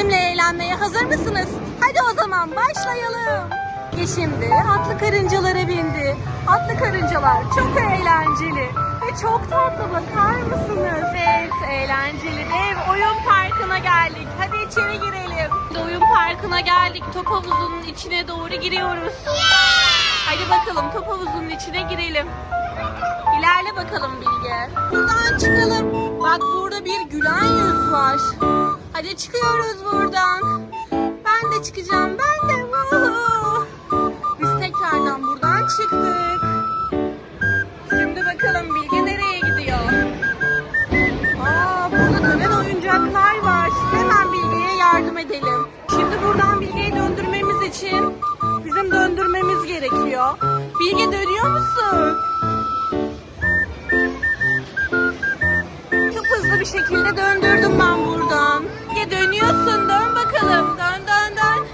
Bizimle eğlenmeye hazır mısınız? Hadi o zaman başlayalım. Ve şimdi atlı karıncalara bindi. Atlı karıncalar çok eğlenceli ve çok tatlı bakar mısınız? Evet eğlenceli dev oyun parkına geldik. Hadi içeri girelim. Oyun parkına geldik. Top havuzunun içine doğru giriyoruz. Hadi bakalım top havuzunun içine girelim. İlerle bakalım Bilge. Buradan çıkalım. Bak burada bir gülen yüz var. Hadi çıkıyoruz buradan. Ben de çıkacağım. Ben de. Woohoo. Biz tekrardan buradan çıktık. Şimdi bakalım Bilge nereye gidiyor? Aa, burada dönen oyuncaklar var. Hemen Bilge'ye yardım edelim. Şimdi buradan Bilge'yi döndürmemiz için bizim döndürmemiz gerekiyor. Bilge dönüyor musun? Çok hızlı bir şekilde döndürdüm ben buradan. Dönüyorsun dön bakalım. Dön dön dön.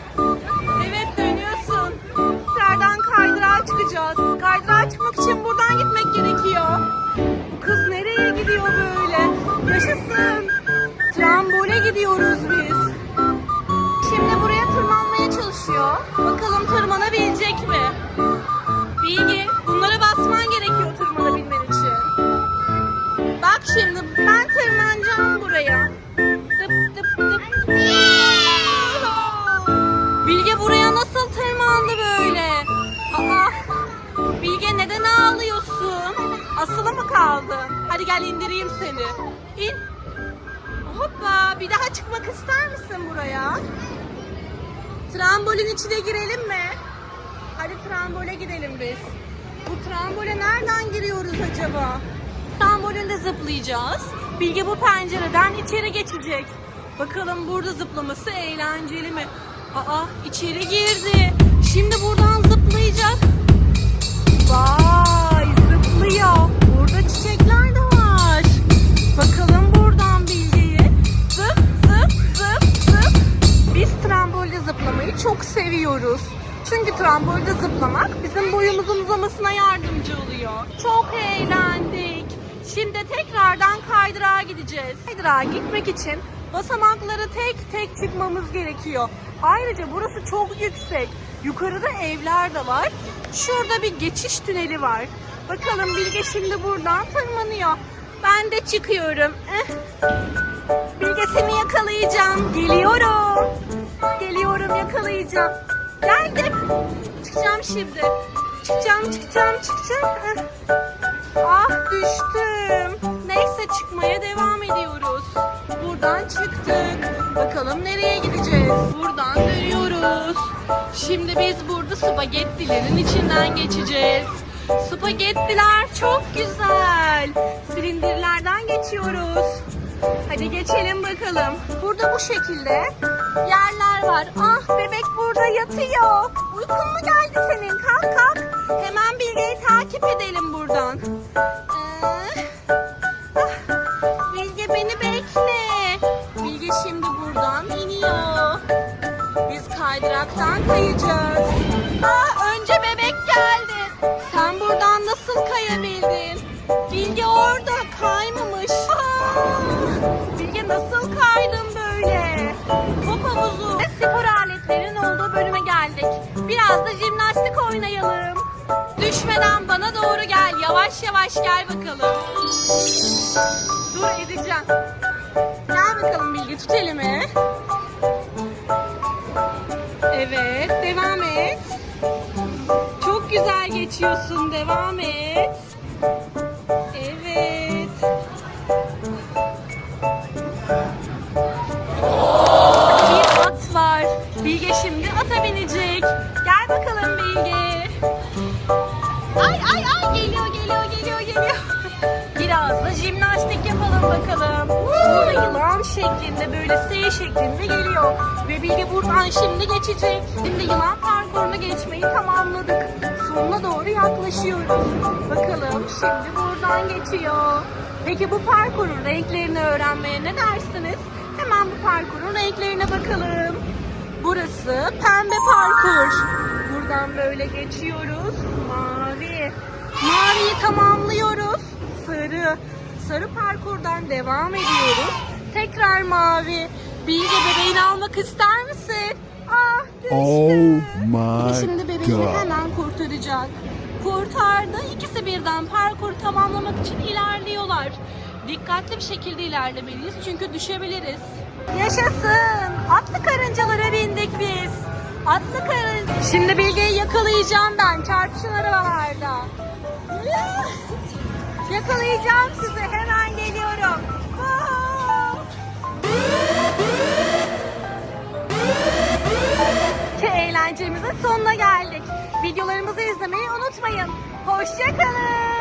Evet dönüyorsun. Tekrardan kaydırağa çıkacağız. Kaydırağa çıkmak için buradan gitmek gerekiyor. Bu kız nereye gidiyor böyle? Yaşasın. Trambole gidiyoruz biz. Şimdi buraya tırmanmaya çalışıyor. Bakalım tırmanabilecek mi? Bilgi, bunlara basman gerekiyor tırmanabilmen için. Bak şimdi ben tırmanacağım buraya. Dıp dıp. Bilge buraya nasıl tırmandı böyle? Aa, Bilge neden ağlıyorsun? Asılı mı kaldın? Hadi gel indireyim seni. İn. Hoppa bir daha çıkmak ister misin buraya? Trambolin içine girelim mi? Hadi trambole gidelim biz. Bu trambole nereden giriyoruz acaba? Trambolinde zıplayacağız. Bilge bu pencereden içeri geçecek. Bakalım burada zıplaması eğlenceli mi? Aa içeri girdi. Şimdi buradan zıplayacak. Vay zıplıyor. Burada çiçekler de var. Bakalım buradan Bilge'yi. Zıp zıp zıp zıp. Biz trambolde zıplamayı çok seviyoruz. Çünkü trambolde zıplamak bizim boyumuzun uzamasına yardımcı oluyor. Çok eğlendik. Şimdi tekrardan kaydırağa gideceğiz. Kaydırağa gitmek için basamakları tek tek çıkmamız gerekiyor. Ayrıca burası çok yüksek. Yukarıda evler de var. Şurada bir geçiş tüneli var. Bakalım Bilge şimdi buradan tırmanıyor. Ben de çıkıyorum. Eh. Bilge seni yakalayacağım. Geliyorum. Geliyorum yakalayacağım. Geldim. Çıkacağım şimdi. Çıkacağım çıkacağım çıkacağım. Eh. Ah düştüm. Neyse çıkmaya devam ediyoruz. Buradan çıktık. Bakalım nereye gideceğiz? Buradan dönüyoruz. Şimdi biz burada spagettilerin içinden geçeceğiz. Spagettiler çok güzel. Silindirlerden geçiyoruz. Hadi geçelim bakalım. Burada bu şekilde yerler var. Ah bebek burada yatıyor. Uykun mu geldi senin? Kalk kalk. Hemen Bilge'yi takip edelim buradan. Kayacağız. Aa, önce bebek geldi. Sen buradan nasıl kayabildin? Bilge orada kaymamış. Aa, Bilge nasıl kaydın böyle? Top havuzu ve spor aletlerin olduğu bölüme geldik. Biraz da jimnastik oynayalım. Düşmeden bana doğru gel. Yavaş yavaş gel bakalım. Dur edeceğim. Gel bakalım Bilge tut elimi. Güzel geçiyorsun devam et. Evet. Bir at var. Bilge şimdi ata binecek. Gel bakalım Bilge. Ay ay ay geliyor geliyor geliyor geliyor. Biraz da jimnastik yapalım bakalım. Burada yılan şeklinde böyle S şeklinde geliyor. Ve Bilge buradan şimdi geçecek. Şimdi yılan parkurunu geçmeyi tamamladık. Sonuna doğru yaklaşıyoruz. Bakalım şimdi buradan geçiyor. Peki bu parkurun renklerini öğrenmeye ne dersiniz? Hemen bu parkurun renklerine bakalım. Burası pembe parkur. Buradan böyle geçiyoruz. Mavi. Maviyi tamamlıyoruz. Sarı. Sarı parkurdan devam ediyoruz. Tekrar mavi. Bilge bebeğini almak ister misin? Ah düştü. Oh my şimdi bebeğini god. hemen kurtaracak. Kurtardı. İkisi birden parkuru tamamlamak için ilerliyorlar. Dikkatli bir şekilde ilerlemeliyiz çünkü düşebiliriz. Yaşasın. Atlı karıncalara bindik biz. Atlı karınca. Şimdi Bilge'yi yakalayacağım ben çarpışan arabalarda. Yakalayacağım sizi. Hemen geliyorum. Eğlencemizin sonuna geldik. Videolarımızı izlemeyi unutmayın. Hoşçakalın.